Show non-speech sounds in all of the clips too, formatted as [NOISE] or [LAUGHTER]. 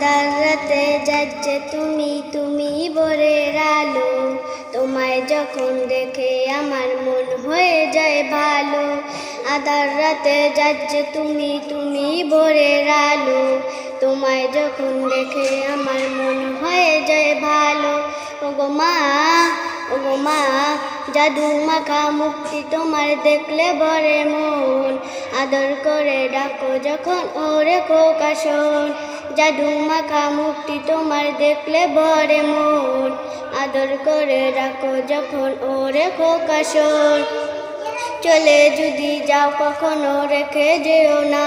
আদার রাতে যাচ্ছে তুমি তুমি ভোরের আলো। তোমায় যখন দেখে আমার মন হয়ে যায় ভালো। আদার রাতে যাচ্ছে তুমি তুমি ভোরের আলো। তোমায় যখন দেখে আমার মন হয়ে যায় ভালো। ওগো মা ওগো মা জাদু মাখা মুক্তি তোমার দেখলে ভরে মন। আদর করে ডাকো যখন ওরে কোকাশন জাদু মাখা মুক্তি তোমার দেখলে ভরে মন। আদর করে ডাকো যখন ওরে কোকাশন চলে যদি যাও কখনো রেখে যেও না।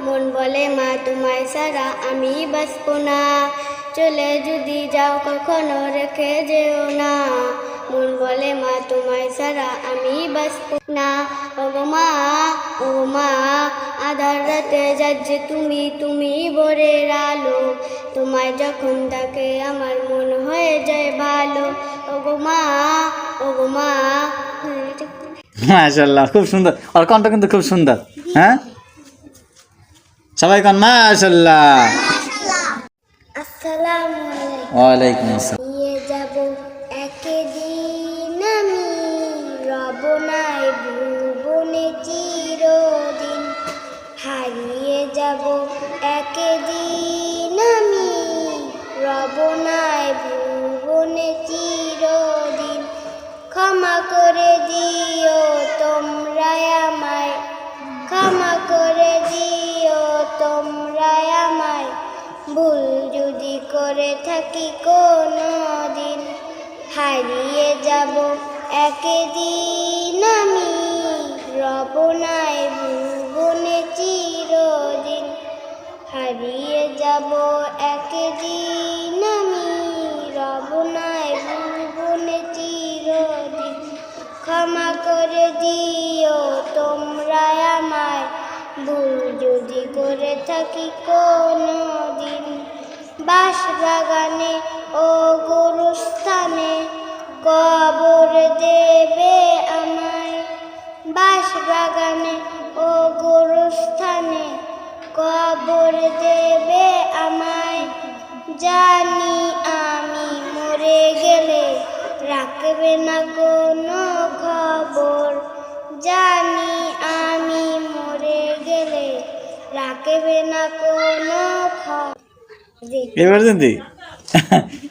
মন বলে, মা, তোমায় সারা আমি বাঁচব না। চলে যদি যাও কখনো রেখে যেও না। মন বলে মা তোমায় সারা আমি বাঁচব না। ওগো মা ও মা আধার রাতে যাচ্ছে তুমি তুমি ভোরের আলো। তোমায় যখন তাকে আমার মন হয়ে যায় ভালো। ওগো মা ওগো মা। মাশাল্লাহ খুব সুন্দর। আর কণ্ঠ কিন্তু খুব সুন্দর হ্যাঁ? সবাই কন মাশাল্লাহ আসসালামু আলাইকুম। ওয়ালাইকুম আসসালাম। রব নাই ভুবনে চিরদিন হারিয়ে যাব একদিন আমি। রব নাই ভুবনে চিরদিন ক্ষমা করে দিও তোমরা আমায়। ক্ষমা করে দিও তোমরা আমায়। ভুল যদি করে থাকি কোনো দিন হারিয়ে যাব একদিন আমি রব নাই ভুবনে চিরদিন হারিয়ে যাব। একদিন আমি রব নাই ভুবনে চিরদিন ক্ষমা করে দিও, তোমরা আমায় ভুল যদি করে থাকি কোনো দিন বাস বাগানে বাগানে ও গুরুস্থানে কবর দেবে আমায়। জানি আমি মরে গেলে রাখবে না কোনো খবর। জানি আমি মরে গেলে রাখবে না কোনো খবর। [LAUGHS]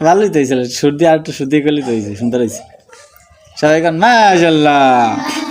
ভালোই তো হয়েছিল সর্দি আর একটু সর্দি করলে তো হয়েছে সুন্দর হয়েছে সবাই কান মাশাল্লাহ